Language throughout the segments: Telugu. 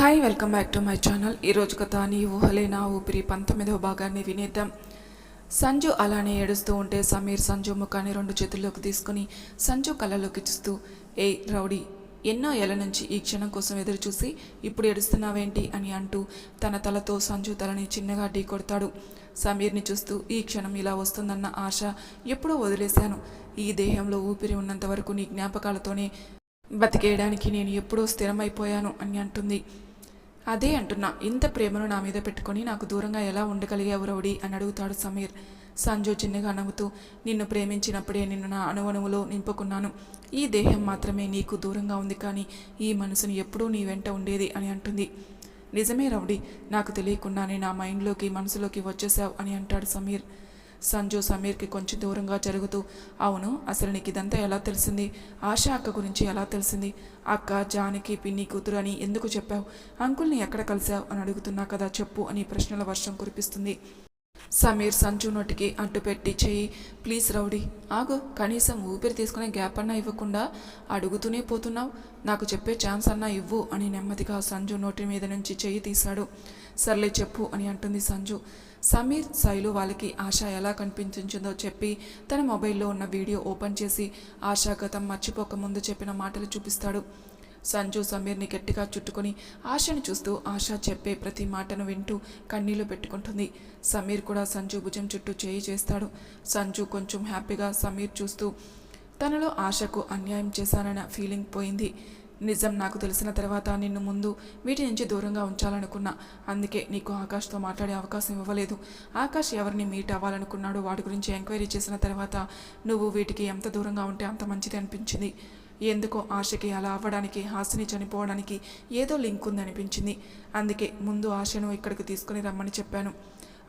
Hi welcome back to my channel ఈరోజు కథ నీ ఊహలే నా ఊపిరి. పంతొమ్మిదవ భాగాన్ని వినేద్దాం. సంజు అలానే ఏడుస్తూ ఉంటే సమీర్ సంజు ముఖాన్ని రెండు చేతుల్లోకి తీసుకుని సంజు కళ్ళలోకి చూస్తూ ఏ రౌడీ ఎన్నో ఏళ్ళ నుంచి ఈ క్షణం కోసం ఎదురు చూసి ఇప్పుడు ఏడుస్తున్నావేంటి? అని అంటూ తన తలతో సంజు తలని చిన్నగా ఢీ కొడతాడు. సమీర్ని చూస్తూ ఈ క్షణం ఇలా వస్తుందన్న ఆశ ఎప్పుడూ వదిలేశాను. ఈ దేహంలో ఊపిరి ఉన్నంత వరకు నీ జ్ఞాపకాలతోనే బతికేయడానికి నేను ఎప్పుడూ స్థిరమైపోయాను అని అంటుంది. అదే అంటున్నా ఇంత ప్రేమను నా మీద పెట్టుకొని నాకు దూరంగా ఎలా ఉండగలిగావు రౌడీ? అని అడుగుతాడు సమీర్. సంజు చిన్నగా నవ్వుతూ నిన్ను ప్రేమించినప్పుడే నిన్ను నా అణువణువులో నింపుకున్నాను. ఈ దేహం మాత్రమే నీకు దూరంగా ఉంది కానీ ఈ మనసుని ఎప్పుడూ నీ వెంట ఉండేది అని అంటుంది. నిజమే రౌడీ నాకు తెలియకుండానే నా మైండ్లోకి మనసులోకి వచ్చేసావు అని అంటాడు సమీర్. సంజు సమీర్కి కొంచెం దూరంగా జరుగుతూ అవును అసలు నీకు ఇదంతా ఎలా తెలిసింది? ఆశ అక్క గురించి ఎలా తెలిసింది? అక్క జానకి పిన్ని కూతురు అని ఎందుకు చెప్పావు? అంకుల్ని ఎక్కడ కలిసావు అని అడుగుతున్నా కదా చెప్పు అని ప్రశ్నల వర్షం కురిపిస్తుంది. సమీర్ సంజు నోటికి అడ్డుపెట్టి చెయ్యి ప్లీజ్ రౌడీ ఆగు కనీసం ఊపిరి తీసుకునే గ్యాప్ అన్నా ఇవ్వకుండా అడుగుతూనే పోతున్నావు. నాకు చెప్పే ఛాన్స్ అన్నా ఇవ్వు అని నెమ్మదిగా సంజు నోటి మీద నుంచి చెయ్యి తీశాడు. సర్లే చెప్పు అని అంటుంది సంజు. సమీర్ శైలు వాళ్ళకి ఆశ ఎలా కనిపించిందో చెప్పి తన మొబైల్లో ఉన్న వీడియో ఓపెన్ చేసి ఆశా గతం మర్చిపోకముందు చెప్పిన మాటలు చూపిస్తాడు. సంజు సమీర్ని గట్టిగా చుట్టుకొని ఆశని చూస్తూ ఆశ చెప్పే ప్రతి మాటను వింటూ కన్నీళ్ళు పెట్టుకుంటుంది. సమీర్ కూడా సంజు భుజం చుట్టూ చేయి చేస్తాడు. సంజు కొంచెం హ్యాపీగా సమీర్ చూస్తూ తనలో ఆశకు అన్యాయం చేశానన్న ఫీలింగ్ పోయింది. నిజం నాకు తెలిసిన తర్వాత నిన్ను ముందు వీటి నుంచి దూరంగా ఉంచాలనుకున్నా. అందుకే నీకు ఆకాష్తో మాట్లాడే అవకాశం ఇవ్వలేదు. ఆకాష్ ఎవరిని మీట్ అవ్వాలనుకున్నాడో వాడి గురించి ఎంక్వైరీ చేసిన తర్వాత నువ్వు వీటికి ఎంత దూరంగా ఉంటే అంత మంచిది అనిపించింది. ఎందుకో ఆశకి అలా అవ్వడానికి హాసిని చనిపోవడానికి ఏదో లింక్ ఉందనిపించింది. అందుకే ముందు ఆశను ఇక్కడికి తీసుకుని రమ్మని చెప్పాను.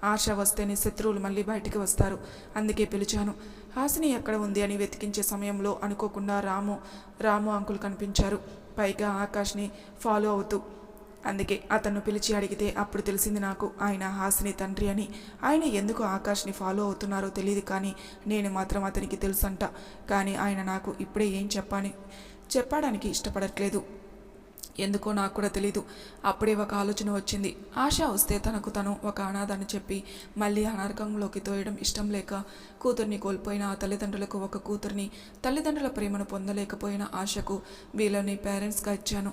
ఆశ వస్తేనే శత్రువులు మళ్ళీ బయటికి వస్తారు. అందుకే పిలిచాను. హాసిని ఎక్కడ ఉంది అని వెతికించే సమయంలో అనుకోకుండా రాము రాము అంకుల్ కనిపించారు. పైగా ఆకాష్ని ఫాలో అవుతూ. అందుకే అతను పిలిచి అడిగితే అప్పుడు తెలిసింది నాకు ఆయన హాసిని తండ్రి అని. ఆయన ఎందుకు ఆకాష్ని ఫాలో అవుతున్నారో తెలియదు కానీ నేను మాత్రం అతనికి తెలుసంట. కానీ ఆయన నాకు ఇప్పుడే ఏం చెప్పాని చెప్పడానికి ఇష్టపడట్లేదు. ఎందుకో నాకు కూడా తెలీదు. అప్పుడే ఒక ఆలోచన వచ్చింది. ఆశ వస్తే తనకు తను ఒక అనాథని చెప్పి మళ్ళీ అనార్కంలోకి తోయడం ఇష్టం లేక కూతుర్ని కోల్పోయిన ఆ తల్లిదండ్రులకు ఒక కూతుర్ని తల్లిదండ్రుల ప్రేమను పొందలేకపోయిన ఆశకు వీళ్ళని పేరెంట్స్గా ఇచ్చాను.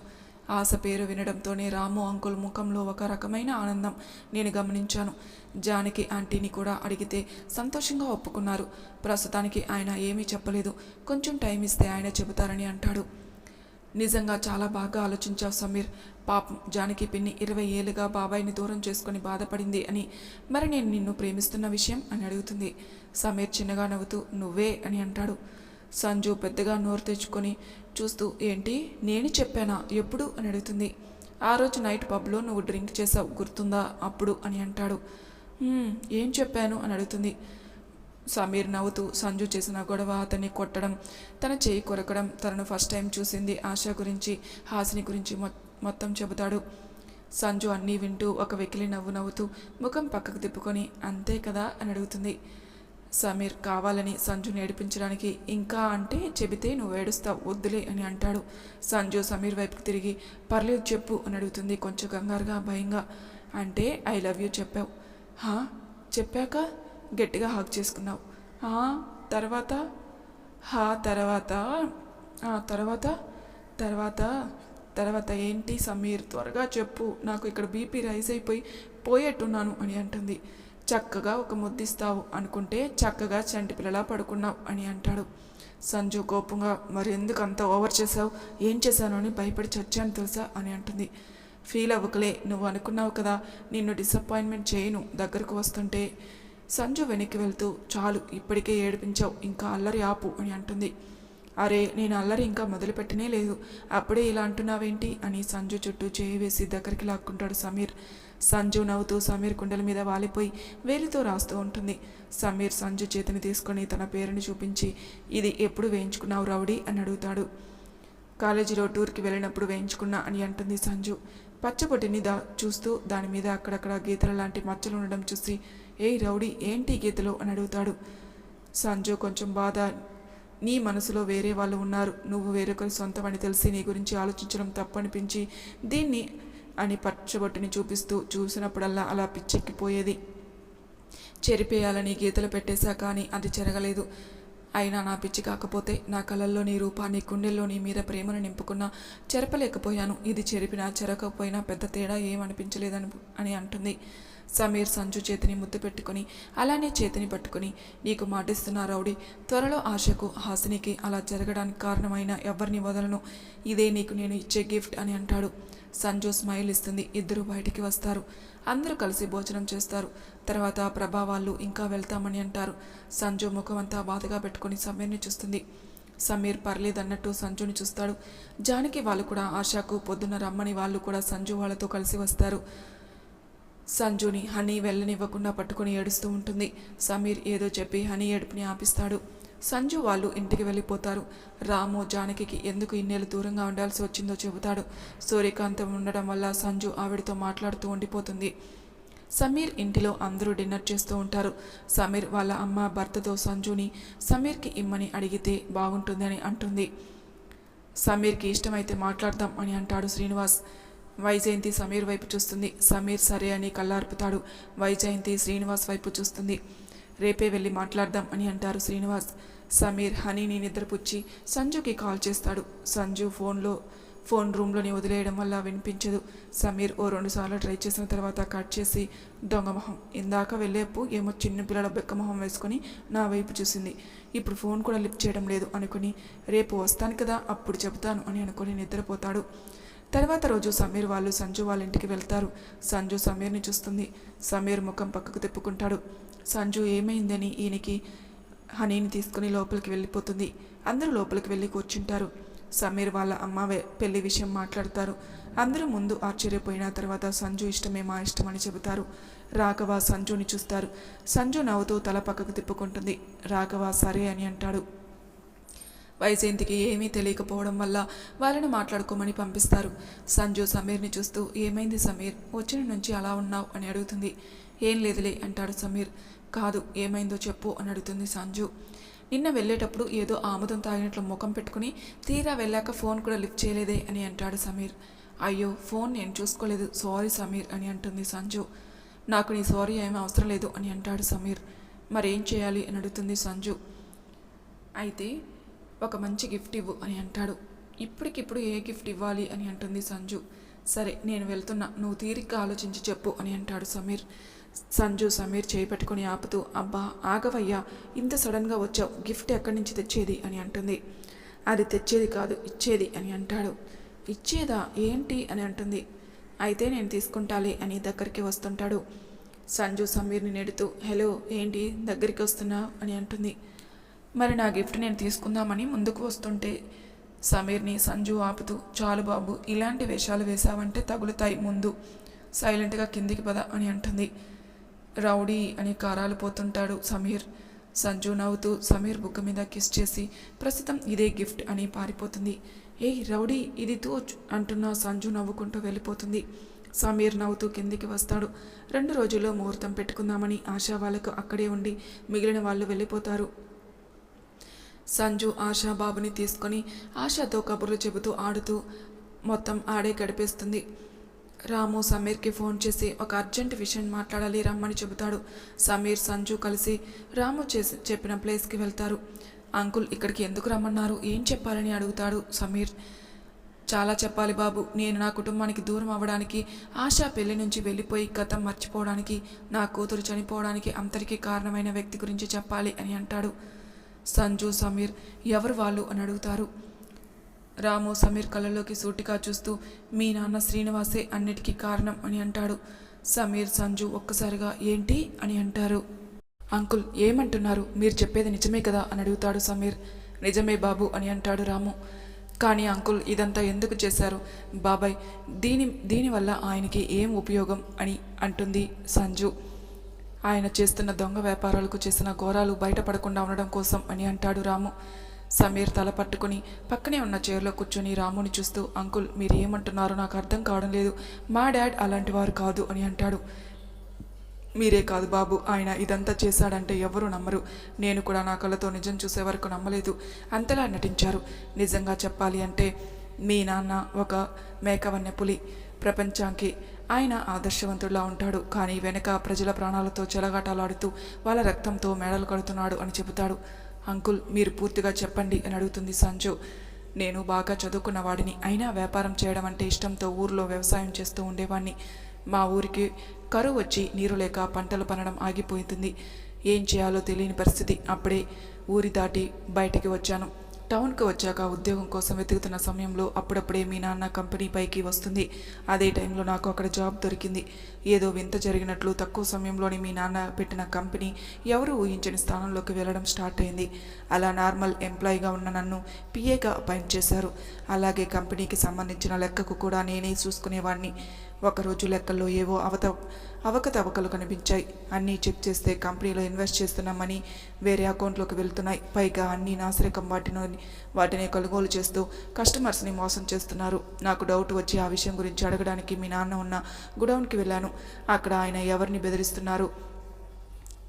ఆశ పేరు వినడంతోనే రాము అంకుల్ ముఖంలో ఒక రకమైన ఆనందం నేను గమనించాను. జానకి ఆంటీని కూడా అడిగితే సంతోషంగా ఒప్పుకున్నారు. ప్రస్తుతానికి ఆయన ఏమీ చెప్పలేదు. కొంచెం టైం ఇస్తే ఆయన చెబుతారని అంటాడు. నిజంగా చాలా బాగా ఆలోచించావు సమీర్. పాపం జానకి పిన్ని ఇరవై ఏళ్ళుగా బాబాయిని దూరం చేసుకొని బాధపడింది అని. మరి నేను నిన్ను ప్రేమిస్తున్న విషయం అని అడుగుతుంది. సమీర్ చిన్నగా నవ్వుతూ నువ్వే అని అంటాడు. సంజు పెద్దగా నోరు తెచ్చుకొని చూస్తూ ఏంటి? నేను చెప్పానా? ఎప్పుడు? అని అడుగుతుంది. ఆ రోజు నైట్ పబ్లో నువ్వు డ్రింక్ చేసావు గుర్తుందా? అప్పుడు అని అంటాడు. ఏం చెప్పాను? అని అడుగుతుంది. సమీర్ నవ్వుతూ సంజు చేసిన గొడవ అతన్ని కొట్టడం తన చేయి కొరకడం తనను ఫస్ట్ టైం చూసింది ఆశ గురించి హాసిని గురించి మొత్తం చెబుతాడు. సంజు అన్నీ వింటూ ఒక వెకిలి నవ్వు నవ్వుతూ ముఖం పక్కకు తిప్పుకొని అంతే కదా? అని అడుగుతుంది. సమీర్ కావాలని సంజుని ఏడిపించడానికి ఇంకా అంటే చెబితే నువ్వు ఏడుస్తావు వద్దులే అని అంటాడు. సంజు సమీర్ వైపుకి తిరిగి పర్లేదు చెప్పు అని అడుగుతుంది కొంచెం కంగారుగా భయంగా. అంటే ఐ లవ్ యూ చెప్పావు. హా? చెప్పాక? గట్టిగా హాక్ చేసుకున్నావు. "ఆ, తర్వాత? హా తర్వాత? "ఆ, తర్వాత? తర్వాత? తర్వాత ఏంటి? సమీర్ త్వరగా చెప్పు. నాకు ఇక్కడ బీపీ రైజ్ అయిపోయి పోయేట్టున్నాను అని అంటుంది. చక్కగా ఒక ముద్దిస్తావు అనుకుంటే చక్కగా చంటి పిల్లలా పడుకున్నావు అని అంటాడు. సంజు కోపంగా మరి ఎందుకు అంత ఓవర్ చేసావు ఏం చేశాను అని భయపడి చచ్చాను తెలుసా? అని అంటుంది. ఫీల్ అవ్వకలే. నువ్వు అనుకున్నావు కదా నిన్ను డిసప్పాయింట్మెంట్ చేయను. దగ్గరకు వస్తుంటే సంజు వెనక్కి వెళ్తూ చాలు ఇప్పటికే ఏడిపించావు ఇంకా అల్లరి ఆపు అని అంటుంది. అరే నేను అల్లరి ఇంకా మొదలుపెట్టనే లేదు. అప్పుడే ఇలా అంటున్నావేంటి? అని సంజు చుట్టూ చేయి వేసి దగ్గరికి లాక్కుంటాడు సమీర్. సంజు నవ్వుతూ సమీర్ కుండల మీద వాలిపోయి వేలితో రాస్తూ ఉంటుంది. సమీర్ సంజు చేతిని తీసుకొని తన పేరుని చూపించి ఇది ఎప్పుడు వేయించుకున్నావు రౌడీ? అని అడుగుతాడు. కాలేజీలో టూర్కి వెళ్ళినప్పుడు వేయించుకున్నా అని అంటుంది సంజు. పచ్చబొట్టిని దా చూస్తూ దాని మీద అక్కడక్కడ గీతల లాంటి మచ్చలు ఉండడం చూసి ఏ రౌడీ ఏంటి గీతలు? అని అడుగుతాడు. సంజు కొంచెం బాధ. నీ మనసులో వేరే వాళ్ళు ఉన్నారు. నువ్వు వేరొకరి సొంతమని తెలిసి నీ గురించి ఆలోచించడం తప్పనిపించి దీన్ని అని పచ్చబొట్టుని చూపిస్తూ చూసినప్పుడల్లా అలా పిచ్చెక్కిపోయేది. చెరిపేయాలని గీతలు పెట్టేశా కానీ అది చెరగలేదు. అయినా నా పిచ్చి కాకపోతే నా కళల్లో నీ రూపాన్ని గుండెల్లో నీ మీద ప్రేమను నింపుకున్నా చెరపలేకపోయాను. ఇది చెరిపినా చెరకపోయినా పెద్ద తేడా ఏమనిపించలేదని అని అంటుంది. సమీర్ సంజు చేతిని ముద్దు పెట్టుకుని అలానే చేతిని పట్టుకుని నీకు మాటిస్తున్న రౌడీ త్వరలో ఆశకు హాసినికి అలా జరగడానికి కారణమైన ఎవరిని వదలను? ఇదే నీకు నేను ఇచ్చే గిఫ్ట్ అని అంటాడు. సంజు స్మైల్ ఇస్తుంది. ఇద్దరు బయటికి వస్తారు. అందరూ కలిసి భోజనం చేస్తారు. తర్వాత ప్రభావాళ్ళు ఇంకా వెళ్తామని అంటారు. సంజు ముఖం అంతా బాధగా పెట్టుకుని సమీర్ని చూస్తుంది. సమీర్ పర్లేదన్నట్టు సంజుని చూస్తాడు. జానకి వాళ్ళు కూడా ఆశాకు పొద్దున్న రమ్మని వాళ్ళు కూడా సంజు వాళ్ళతో కలిసి వస్తారు. సంజుని హనీ వెళ్ళనివ్వకుండా పట్టుకుని ఏడుస్తూ ఉంటుంది. సమీర్ ఏదో చెప్పి హనీ ఏడుపుని ఆపిస్తాడు. సంజు వాళ్ళు ఇంటికి వెళ్ళిపోతారు. రాము జానకికి ఎందుకు ఇన్నేళ్ళు దూరంగా ఉండాల్సి వచ్చిందో చెబుతాడు. సూర్యకాంతం ఉండడం వల్ల సంజు ఆవిడతో మాట్లాడుతూ ఉండిపోతుంది. సమీర్ ఇంటిలో అందరూ డిన్నర్ చేస్తూ ఉంటారు. సమీర్ వాళ్ళ అమ్మ భర్తతో సంజుని సమీర్కి ఇమ్మని అడిగితే బాగుంటుందని అంటుంది. సమీర్కి ఇష్టమైతే మాట్లాడదాం అని అంటాడు శ్రీనివాస్. వైజయంతి సమీర్ వైపు చూస్తుంది. సమీర్ సరే అని కళ్ళార్పుతాడు. వైజయంతి శ్రీనివాస్ వైపు చూస్తుంది. రేపే వెళ్ళి మాట్లాడదాం అని అంటారు శ్రీనివాస్. సమీర్ హనీని నిద్రపుచ్చి సంజుకి కాల్ చేస్తాడు. సంజు ఫోన్లో ఫోన్ రూమ్లోని వదిలేయడం వల్ల వినిపించదు. సమీర్ ఓ రెండు సార్లు ట్రై చేసిన తర్వాత కట్ చేసి దొంగమొహం ఇందాక వెళ్ళేపు ఏమో చిన్న పిల్లల బెక్క మొహం వేసుకొని నా వైపు చూసింది. ఇప్పుడు ఫోన్ కూడా లిఫ్ట్ చేయడం లేదు అనుకుని రేపు వస్తాను కదా అప్పుడు చెబుతాను అని అనుకుని నిద్రపోతాడు. తర్వాత రోజు సమీర్ వాళ్ళు సంజు వాళ్ళ ఇంటికి వెళ్తారు. సంజు సమీర్ని చూస్తుంది. సమీర్ ముఖం పక్కకు తిప్పుకుంటాడు. సంజు ఏమైందని ఈయనకి హనీని తీసుకుని లోపలికి వెళ్ళిపోతుంది. అందరూ లోపలికి వెళ్ళి కూర్చుంటారు. సమీర్ వాళ్ళ అమ్మ పెళ్ళి విషయం మాట్లాడతారు. అందరూ ముందు ఆశ్చర్యపోయిన తర్వాత సంజు ఇష్టమే మా ఇష్టం అని చెబుతారు. రాఘవ సంజుని చూస్తారు. సంజు నవ్వుతూ తల పక్కకు తిప్పుకుంటుంది. రాఘవ సరే అని అంటాడు. వైజయంతికి ఏమీ తెలియకపోవడం వల్ల వాళ్ళని మాట్లాడుకోమని పంపిస్తారు. సంజు సమీర్ని చూస్తూ ఏమైంది సమీర్? వచ్చిన నుంచి అలా ఉన్నావు? అని అడుగుతుంది. ఏం లేదులే అంటాడు సమీర్. కాదు ఏమైందో చెప్పు అని అడుగుతుంది సంజు. నిన్న వెళ్ళేటప్పుడు ఏదో ఆముదం తాగినట్లు ముఖం పెట్టుకుని తీరా వెళ్ళాక ఫోన్ కూడా లిఫ్ట్ చేయలేదే అని అంటాడు సమీర్. అయ్యో ఫోన్ నేను చూసుకోలేదు. సారీ సమీర్ అని అంటుంది సంజు. నాకు నీ సారీ ఏమీ అవసరం లేదు అని అంటాడు సమీర్. మరేం చేయాలి? అని అడుగుతుంది సంజు. అయితే ఒక మంచి గిఫ్ట్ ఇవ్వు అని అంటాడు. ఇప్పటికిప్పుడు ఏ గిఫ్ట్ ఇవ్వాలి అని అంటుంది సంజు. సరే నేను వెళ్తున్నా. నువ్వు తీరిక ఆలోచించి చెప్పు అని అంటాడు సమీర్. సంజు సమీర్ చేయి పెట్టుకుని ఆపుతూ అబ్బా ఆగవయ్యా. ఇంత సడన్గా వచ్చావు. గిఫ్ట్ ఎక్కడి నుంచి తెచ్చేది? అని అంటుంది. అది తెచ్చేది కాదు ఇచ్చేది అని అంటాడు. ఇచ్చేదా? ఏంటి? అని అంటుంది. అయితే నేను తీసుకుంటాలి అని దగ్గరికి వస్తుంటాడు. సంజు సమీర్ని నెడుతూ హలో ఏంటి? దగ్గరికి వస్తున్నావు? అని అంటుంది. మరి నా గిఫ్ట్ నేను తీసుకుందామని ముందుకు వస్తుంటే సమీర్ని సంజు ఆపుతూ చాలు బాబు ఇలాంటి వేషాలు వేశావంటే తగులుతాయి ముందు. సైలెంట్గా కిందికి పద అని అంటుంది. రౌడీ అని కారాలు పోతుంటాడు సమీర్. సంజు నవ్వుతూ సమీర్ బుక్ మీద కిస్ చేసి ప్రస్తుతం ఇదే గిఫ్ట్ అని పారిపోతుంది. ఏయ్ రౌడీ ఇది తూ అంటున్న సంజు నవ్వుకుంటూ వెళ్ళిపోతుంది. సమీర్ నవ్వుతూ కిందికి వస్తాడు. రెండు రోజుల్లో ముహూర్తం పెట్టుకుందామని ఆశా వాళ్ళకు అక్కడే ఉండి మిగిలిన వాళ్ళు వెళ్ళిపోతారు. సంజు ఆశా బాబుని తీసుకొని ఆశతో కబుర్లు చెబుతూ ఆడుతూ మొత్తం ఆడే గడిపేస్తుంది. రాము సమీర్కి ఫోన్ చేసి ఒక అర్జెంట్ విషయం మాట్లాడాలి రమ్మని చెబుతాడు. సమీర్ సంజు కలిసి రాము చేసి చెప్పిన ప్లేస్కి వెళ్తారు. అంకుల్ ఇక్కడికి ఎందుకు రమ్మన్నారు? ఏం చెప్పాలని అడుగుతాడు సమీర్. చాలా చెప్పాలి బాబు నేను నా కుటుంబానికి దూరం అవ్వడానికి ఆశా పెళ్ళి నుంచి వెళ్ళిపోయి గతం మర్చిపోవడానికి నా కూతురు చనిపోవడానికి అంతటికీ కారణమైన వ్యక్తి గురించి చెప్పాలి అని అంటాడు. సంజు సమీర్ ఎవరు వాళ్ళు అని అడుగుతారు. రాము సమీర్ కళ్ళలోకి సూటిగా చూస్తూ మీ నాన్న శ్రీనివాసే అన్నిటికీ కారణం అని అంటాడు. సమీర్ సంజు ఒక్కసారిగా ఏంటి? అని అంటారు. అంకుల్ ఏమంటున్నారు? మీరు చెప్పేది నిజమే కదా? అని అడుగుతాడు సమీర్. నిజమే బాబు అని అంటాడు రాము. కానీ అంకుల్ ఇదంతా ఎందుకు చేశారు? బాబాయ్ దీని దీనివల్ల ఆయనకి ఏం ఉపయోగం? అని అంటుంది సంజు. ఆయన చేస్తున్న దొంగ వ్యాపారాలకు చేసిన ఘోరాలు బయటపడకుండా ఉండడం కోసం అని అంటాడు రాము. సమీర్ తల పట్టుకుని పక్కనే ఉన్న చైర్లో కూర్చొని రాముని చూస్తూ అంకుల్ మీరు ఏమంటున్నారో నాకు అర్థం కావడం లేదు. మా డాడ్ అలాంటి వారు కాదు అని అంటాడు. మీరే కాదు బాబు. ఆయన ఇదంతా చేశాడంటే ఎవరు నమ్మరు. నేను కూడా నా కళ్ళతో నిజం చూసే వరకు నమ్మలేదు. అంతలా నటించారు. నిజంగా చెప్పాలి అంటే మీ నాన్న ఒక మేకవన్య పులి. ప్రపంచానికి. ఆయన ఆదర్శవంతుడిలా ఉంటాడు. కానీ వెనక ప్రజల ప్రాణాలతో చెలగాటలాడుతూ వాళ్ళ రక్తంతో మెడలు కడుతున్నాడు అని చెబుతాడు. అంకుల్ మీరు పూర్తిగా చెప్పండి అని అడుగుతుంది సంజు. నేను బాగా చదువుకున్న వాడిని. అయినా వ్యాపారం చేయడం అంటే ఇష్టంతో ఊర్లో వ్యవసాయం చేస్తూ ఉండేవాడిని మా ఊరికి కరువు వచ్చి నీరు లేక పంటలు పనడం ఆగిపోతుంది ఏం చేయాలో తెలియని పరిస్థితి. అప్పుడే ఊరి దాటి బయటికి వచ్చాను. టౌన్కి వచ్చాక ఉద్యోగం కోసం వెతుకుతున్న సమయంలో అప్పుడప్పుడే మీ నాన్న కంపెనీ పైకి వస్తుంది. అదే టైంలో నాకు అక్కడ జాబ్ దొరికింది. ఏదో వింత జరిగినట్లు తక్కువ సమయంలోనే మీ నాన్న పెట్టిన కంపెనీ ఎవరు ఊహించని స్థానంలోకి వెళ్ళడం స్టార్ట్ అయింది. అలా నార్మల్ ఎంప్లాయీగా ఉన్న నన్ను పిఏగా అపాయింట్ చేశారు. అలాగే కంపెనీకి సంబంధించిన లెక్కకు కూడా నేనే చూసుకునేవాడిని ఒకరోజు లెక్కల్లో ఏవో అవత అవకతవకలు కనిపించాయి. అన్నీ చెక్ చేస్తే కంపెనీలో ఇన్వెస్ట్ చేస్తున్నామని వేరే అకౌంట్లోకి వెళ్తున్నాయి. పైగా అన్నీ నాసిరకం వాటిని వాటిని కొనుగోలు చేస్తూ కస్టమర్స్ని మోసం చేస్తున్నారు. నాకు డౌట్ వచ్చి ఆ విషయం గురించి అడగడానికి మీ నాన్న ఉన్న గుడౌన్కి వెళ్ళాను. అక్కడ ఆయన ఎవరిని బెదిరిస్తున్నారు?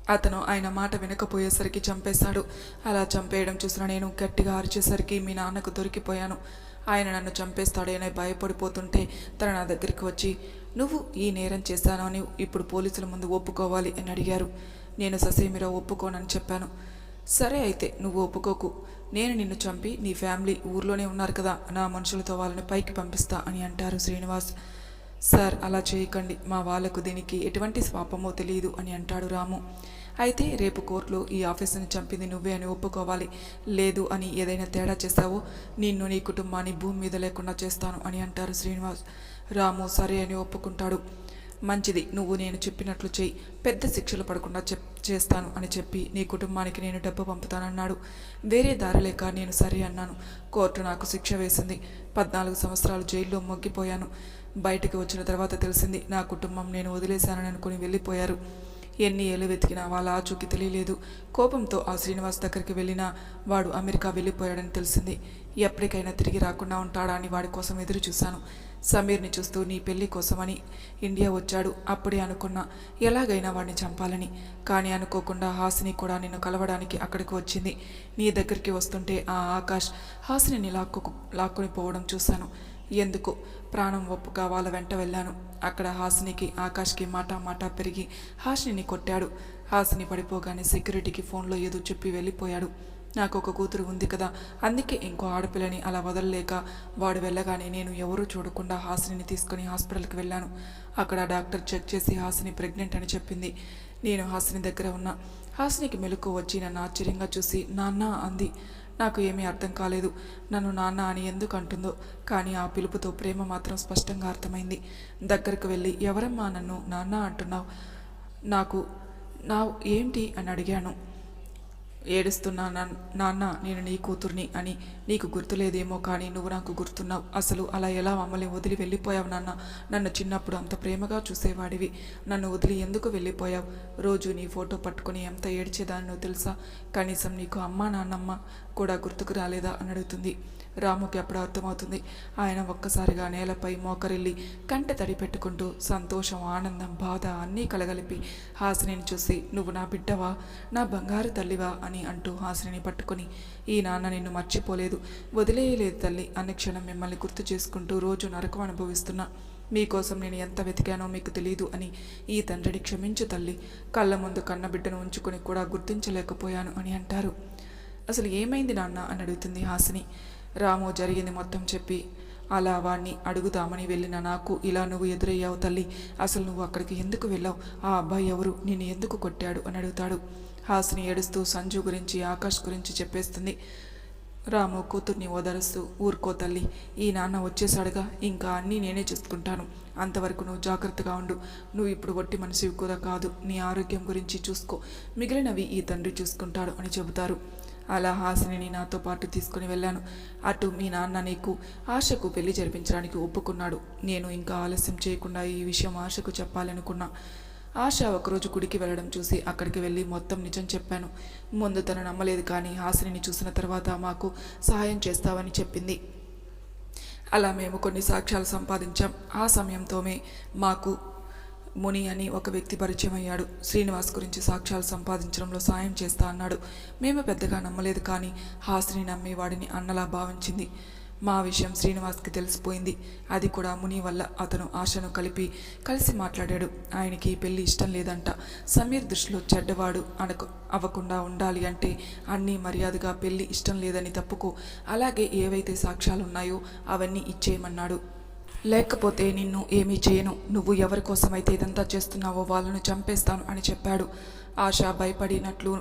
అతను ఆయన మాట వినకపోయేసరికి చంపేశాడు. అలా చంపేయడం చూసిన నేను గట్టిగా అరిచేసరికి మీ నాన్నకు దొరికిపోయాను. ఆయన నన్ను చంపేస్తాడేనే భయపడిపోతుంటే తన నా దగ్గరికి వచ్చి నువ్వు ఈ నేరం చేశాను అని ఇప్పుడు పోలీసుల ముందు ఒప్పుకోవాలి అని అడిగారు. నేను ససేమిరా ఒప్పుకోనని చెప్పాను. సరే అయితే నువ్వు ఒప్పుకోకు. నేను నిన్ను చంపి నీ ఫ్యామిలీ ఊర్లోనే ఉన్నారు కదా నా మనుషులతో వాళ్ళని పైకి పంపిస్తా అని అంటారు శ్రీనివాస్. సార్ అలా చేయకండి. మా వాళ్ళకు దీనికి ఎటువంటి స్వాపమో తెలియదు అని అంటాడు రాము. అయితే రేపు కోర్టులో ఈ ఆఫీసుని చంపింది నువ్వే అని ఒప్పుకోవాలి. లేదు అని ఏదైనా తేడా చేస్తావో నిన్ను నీ కుటుంబాన్ని భూమి మీద లేకుండా చేస్తాను అని అంటారు శ్రీనివాస్. రాము సరే అని ఒప్పుకుంటాడు. మంచిది. నువ్వు నేను చెప్పినట్లు చెయ్యి. పెద్ద శిక్షలు పడకుండా చెప్ చేస్తాను అని చెప్పి నీ కుటుంబానికి నేను డబ్బు పంపుతానన్నాడు. వేరే దారి లేక నేను సరే అన్నాను. కోర్టు నాకు శిక్ష వేసింది. పద్నాలుగు సంవత్సరాలు జైల్లో మొగ్గిపోయాను. బయటకు వచ్చిన తర్వాత తెలిసింది నా కుటుంబం నేను వదిలేశానని అనుకుని వెళ్ళిపోయారు. ఎన్ని ఏళ్ళు వెతికినా వాళ్ళ ఆచూకీ తెలియలేదు. కోపంతో ఆ శ్రీనివాస్ దగ్గరికి వెళ్ళినా వాడు అమెరికా వెళ్ళిపోయాడని తెలిసింది. ఎప్పటికైనా తిరిగి రాకుండా ఉంటాడా అని వాడి కోసం ఎదురు చూశాను. సమీర్ని చూస్తూ నీ పెళ్ళి కోసమని ఇండియా వచ్చాడు అప్పుడే అనుకున్నా ఎలాగైనా వాడిని చంపాలని. కానీ అనుకోకుండా హాసిని కూడా నిన్ను కలవడానికి అక్కడికి వచ్చింది. నీ దగ్గరికి వస్తుంటే ఆ ఆకాష్ హాసిని లాక్కు లాక్కుని పోవడం చూశాను. ఎందుకు? ప్రాణం ఒప్పుగా వాళ్ళ వెంట వెళ్ళాను. అక్కడ హాసినికి ఆకాష్కి మాటా మాటా పెరిగి హాసిని కొట్టాడు. హాసిని పడిపోగానే సెక్యూరిటీకి ఫోన్లో ఏదో చెప్పి వెళ్ళిపోయాడు. నాకు ఒక కూతురు ఉంది కదా అందుకే ఇంకో ఆడపిల్లని అలా వదలలేక వాడు వెళ్ళగానే నేను ఎవరూ చూడకుండా హాసిని తీసుకుని హాస్పిటల్కి వెళ్ళాను. అక్కడ డాక్టర్ చెక్ చేసి హాసిని ప్రెగ్నెంట్ అని చెప్పింది. నేను హాసిని దగ్గర ఉన్నా. హాసినికి మెలకు వచ్చి నన్ను ఆశ్చర్యంగా చూసి నాన్న అంది. నాకు ఏమీ అర్థం కాలేదు. నన్ను నాన్న అని ఎందుకు అంటుందో కానీ ఆ పిలుపుతో ప్రేమ మాత్రం స్పష్టంగా అర్థమైంది. దగ్గరకు వెళ్ళి ఎవరమ్మా నన్ను నాన్న అంటున్నావు? నాకు నా ఏంటి? అని అడిగాను. ఏడుస్తున్నా నాన్న నేను నీ కూతుర్ని అని నీకు గుర్తులేదేమో కానీ నువ్వు నాకు గుర్తున్నావు. అసలు అలా ఎలా మమ్మల్ని వదిలి వెళ్ళిపోయావు నాన్న? నన్ను చిన్నప్పుడు అంత ప్రేమగా చూసేవాడివి. నన్ను వదిలి ఎందుకు వెళ్ళిపోయావు? రోజు నీ ఫోటో పట్టుకుని ఎంత ఏడ్చేదాన్నో తెలుసా? కనీసం నీకు అమ్మా నాన్నమ్మ కూడా గుర్తుకు రాలేదా? అని అడుగుతుంది. రాముకి అప్పుడు అర్థమవుతుంది ఆయన ఒక్కసారిగా నేలపై మోకరిల్లి కంట తడి పెట్టుకుంటూ సంతోషం ఆనందం బాధ అన్నీ కలగలిపి హాసినిని చూసి నువ్వు నా బిడ్డవా? నా బంగారు తల్లివా? అని అంటూ హాసినిని పట్టుకొని ఈ నాన్న నిన్ను మర్చిపోలేదు. వదిలేయలేదు తల్లి. అన్ని క్షణం మిమ్మల్ని గుర్తు చేసుకుంటూ రోజు నరకం అనుభవిస్తున్నా. మీకోసం నేను ఎంత వెతికానో మీకు తెలియదు అని ఈ తండ్రిని క్షమించు తల్లి. కళ్ళ ముందు కన్నబిడ్డను ఉంచుకొని కూడా గుర్తించలేకపోయాను అని అంటారు. అసలు ఏమైంది నాన్న? అని అడుగుతుంది హాసిని. రాము జరిగింది మొత్తం చెప్పి అలా వాణ్ణి అడుగుదామని వెళ్ళిన నాకు ఇలా నువ్వు ఎదురయ్యావు తల్లి. అసలు నువ్వు అక్కడికి ఎందుకు వెళ్ళావు? ఆ అబ్బాయి ఎవరు? నిన్ను ఎందుకు కొట్టాడు? అని అడుగుతాడు. హాసిని ఏడుస్తూ సంజు గురించి ఆకాష్ గురించి చెప్పేస్తుంది. రాము కూతుర్ని ఓదరుస్తూ ఊరుకో తల్లి ఈ నాన్న వచ్చేసాడుగా ఇంకా అన్నీ నేనే చూసుకుంటాను. అంతవరకు నువ్వు జాగ్రత్తగా ఉండు. నువ్వు ఇప్పుడు ఒట్టి మనిషివి కూడా కాదు. నీ ఆరోగ్యం గురించి చూసుకో. మిగిలినవి ఈ తండ్రి చూసుకుంటాడు అని చెబుతారు. అలా హాసిని నాతో పాటు తీసుకుని వెళ్ళాను. అటు మీ నాన్న నీకు ఆశకు పెళ్ళి జరిపించడానికి ఒప్పుకున్నాడు. నేను ఇంకా ఆలస్యం చేయకుండా ఈ విషయం ఆశకు చెప్పాలనుకున్నా. ఆశ ఒకరోజు గుడికి వెళ్ళడం చూసి అక్కడికి వెళ్ళి మొత్తం నిజం చెప్పాను. ముందు తను నమ్మలేదు కానీ హాసిని చూసిన తర్వాత మాకు సహాయం చేస్తావని చెప్పింది. అలా మేము కొన్ని సాక్ష్యాలు సంపాదించాం. ఆ సమయంతోనే మాకు ముని అని ఒక వ్యక్తి పరిచయం అయ్యాడు. శ్రీనివాస్ గురించి సాక్ష్యాలు సంపాదించడంలో సాయం చేస్తా అన్నాడు. మేము పెద్దగా నమ్మలేదు కానీ హాసిని నమ్మి వాడిని అన్నలా భావించింది. మా విషయం శ్రీనివాస్కి తెలిసిపోయింది. అది కూడా ముని వల్ల అతను ఆశను కలిపి కలిసి మాట్లాడాడు. ఆయనకి పెళ్ళి ఇష్టం లేదంట. సమీర్ దృష్టిలో చెడ్డవాడు అనకు అవ్వకుండా ఉండాలి అంటే అన్నీ మర్యాదగా పెళ్ళి ఇష్టం లేదని తప్పుకో అలాగే ఏవైతే సాక్ష్యాలు ఉన్నాయో అవన్నీ ఇచ్చేయమన్నాడు. లేకపోతే నిన్ను ఏమీ చేయను. నువ్వు ఎవరి కోసమైతే ఇదంతా చేస్తున్నావో వాళ్ళను చంపేస్తాను అని చెప్పాడు. ఆశ భయపడినట్లు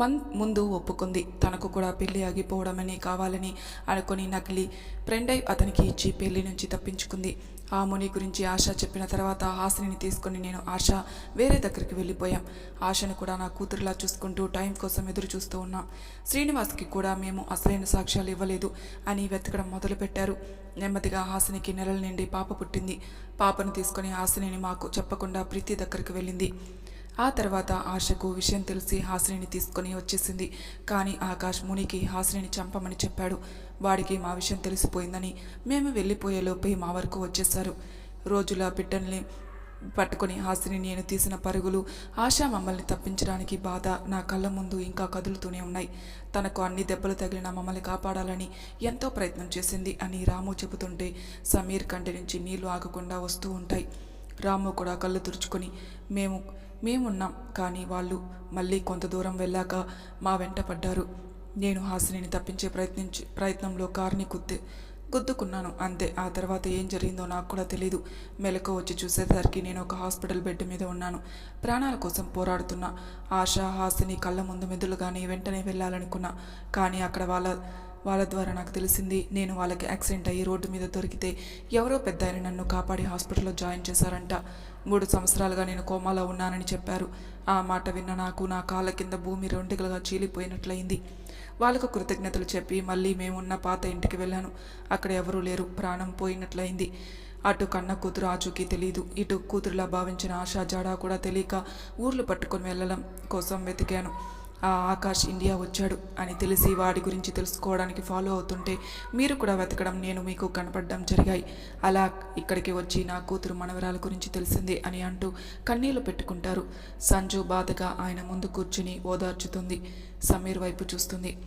మన్ ముందు ఒప్పుకుంది. తనకు కూడా పెళ్ళి ఆగిపోవడమని కావాలని అనుకుని నకిలీ ఫ్రెండ్ అయి అతనికి ఇచ్చి పెళ్ళి నుంచి తప్పించుకుంది. ఆ ముని గురించి ఆశ చెప్పిన తర్వాత హాసిని తీసుకొని నేను ఆశ వేరే దగ్గరికి వెళ్ళిపోయాం. ఆశను కూడా నా కూతురులా చూసుకుంటూ టైం కోసం ఎదురు చూస్తూ ఉన్నాం. శ్రీనివాస్కి కూడా మేము అసలైన సాక్ష్యాలు ఇవ్వలేదు అని వెతకడం మొదలుపెట్టారు. నెమ్మదిగా హాసినికి నెలల నిండి పాప పుట్టింది. పాపను తీసుకొని హాసినిని మాకు చెప్పకుండా ప్రీతి దగ్గరికి వెళ్ళింది. ఆ తర్వాత ఆశకు విషయం తెలిసి హాసిని తీసుకొని వచ్చేసింది. కానీ ఆకాష్ మునికి హాసిని చంపమని చెప్పాడు. వాడికి మా విషయం తెలిసిపోయిందని మేము వెళ్ళిపోయేలోపే మా వరకు వచ్చేశారు. రోజుల బిడ్డల్ని పట్టుకుని హాసిని నేను తీసిన పరుగులు ఆశా మమ్మల్ని తప్పించడానికి బాధ నా కళ్ళ ముందు ఇంకా కదులుతూనే ఉన్నాయి. తనకు అన్ని దెబ్బలు తగిలిన మమ్మల్ని కాపాడాలని ఎంతో ప్రయత్నం చేసింది అని రాము చెబుతుంటే సమీర్ కంటి నుంచి నీళ్ళు ఆగకుండా వస్తూ ఉంటాయి. రాము కూడా కళ్ళు తుడుచుకొని మేము మేమున్నాం కానీ వాళ్ళు మళ్ళీ కొంత దూరం వెళ్ళాక మా వెంట పడ్డారు. నేను హాసినిని తప్పించే ప్రయత్నించి ప్రయత్నంలో కార్ని గుద్దే గుద్దుకున్నాను. అంతే. ఆ తర్వాత ఏం జరిగిందో నాకు కూడా తెలీదు. మెలకు వచ్చి చూసేసరికి నేను ఒక హాస్పిటల్ బెడ్ మీద ఉన్నాను. ప్రాణాల కోసం పోరాడుతున్నా. ఆశ హాసిని కళ్ళ ముందు మెదులుగానే వెంటనే వెళ్ళాలనుకున్నా. కానీ అక్కడ వాళ్ళ వాళ్ళ ద్వారా నాకు తెలిసింది నేను వాళ్ళకి యాక్సిడెంట్ అయ్యి రోడ్డు మీద దొరికితే ఎవరో పెద్ద ఆయన నన్ను కాపాడి హాస్పిటల్లో జాయిన్ చేశారంట. మూడు సంవత్సరాలుగా నేను కోమాలో ఉన్నానని చెప్పారు. ఆ మాట విన్న నాకు నా కాళ్ళ కింద భూమి రెండుగలుగా చీలిపోయినట్లయింది. వాళ్ళకు కృతజ్ఞతలు చెప్పి మళ్ళీ మేమున్న పాత ఇంటికి వెళ్ళాను. అక్కడ ఎవరూ లేరు ప్రాణం పోయినట్లయింది. అటు కన్న కూతురు ఆచూకీ తెలియదు ఇటు కూతురులా భావించిన ఆశా జాడా కూడా తెలియక ఊర్లు పట్టుకొని వెళ్ళడం కోసం వెతికాను. ఆకాష్ ఇండియా వచ్చాడు అని తెలిసి వాడి గురించి తెలుసుకోవడానికి ఫాలో అవుతుంటే మీరు కూడా వెతకడం నేను మీకు కనపడడం జరిగాయి. అలా ఇక్కడికి వచ్చి నా కూతురు మనవరాల గురించి తెలిసింది అని అంటూ కన్నీళ్ళు పెట్టుకుంటారు. సంజు బాధగా ఆయన ముందు కూర్చుని ఓదార్చుతుంది. సమీర్ వైపు చూస్తుంది.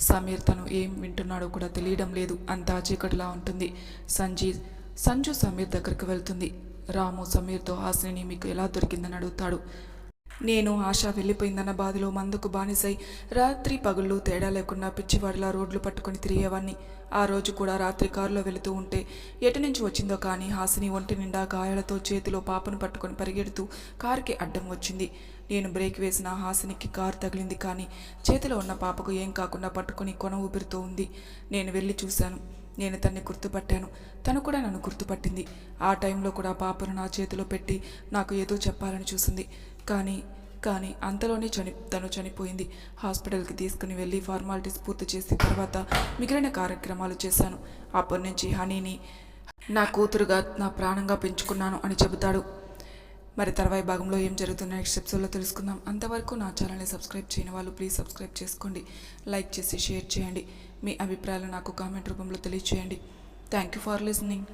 సమీర్ తను ఏం వింటున్నాడో కూడా తెలియడం లేదు. అంతా చీకటిలా ఉంటుంది. సంజీ సంజు సమీర్ దగ్గరికి వెళ్తుంది. రాము సమీర్తో హాసిని మీకు ఎలా దొరికిందని అడుగుతాడు. నేను ఆశ వెళ్ళిపోయిందన్న బాధలో మందుకు బానిసై రాత్రి పగుళ్ళు తేడా లేకుండా పిచ్చివాడిలా రోడ్లు పట్టుకొని తిరిగేవాణ్ణి. ఆ రోజు కూడా రాత్రి కారులో వెళుతూ ఉంటే ఎటు నుంచి వచ్చిందో కానీ హాసిని ఒంటి నిండా గాయాలతో చేతిలో పాపను పట్టుకొని పరిగెడుతూ కారుకి అడ్డం వచ్చింది. నేను బ్రేక్ వేసిన హాసినికి కారు తగిలింది కానీ చేతిలో ఉన్న పాపకు ఏం కాకుండా పట్టుకొని కొన ఊపిరితో ఉంది. నేను వెళ్ళి చూశాను. నేను తన్ని గుర్తుపట్టాను. తను కూడా నన్ను గుర్తుపట్టింది. ఆ టైంలో కూడా పాపను నా చేతిలో పెట్టి నాకు ఏదో చెప్పాలని చూసింది. కానీ కానీ అంతలోనే చని తను చనిపోయింది. హాస్పిటల్కి తీసుకుని వెళ్ళి ఫార్మాలిటీస్ పూర్తి చేసిన తర్వాత మిగిలిన కార్యక్రమాలు చేశాను. అప్పటి నుంచి హనీని నా కూతురుగా నా ప్రాణంగా పెంచుకున్నాను అని చెబుతాడు. మరి తర్వాయి భాగంలో ఏం జరుగుతుందో నెక్స్ట్ ఎపిసోడ్లో తెలుసుకుందాం. అంతవరకు నా ఛానల్ని సబ్స్క్రైబ్ చేయని వాళ్ళు ప్లీజ్ సబ్స్క్రైబ్ చేసుకోండి. లైక్ చేసి షేర్ చేయండి. మీ అభిప్రాయాలు నాకు కామెంట్ రూపంలో తెలియచేయండి. Thank you for listening.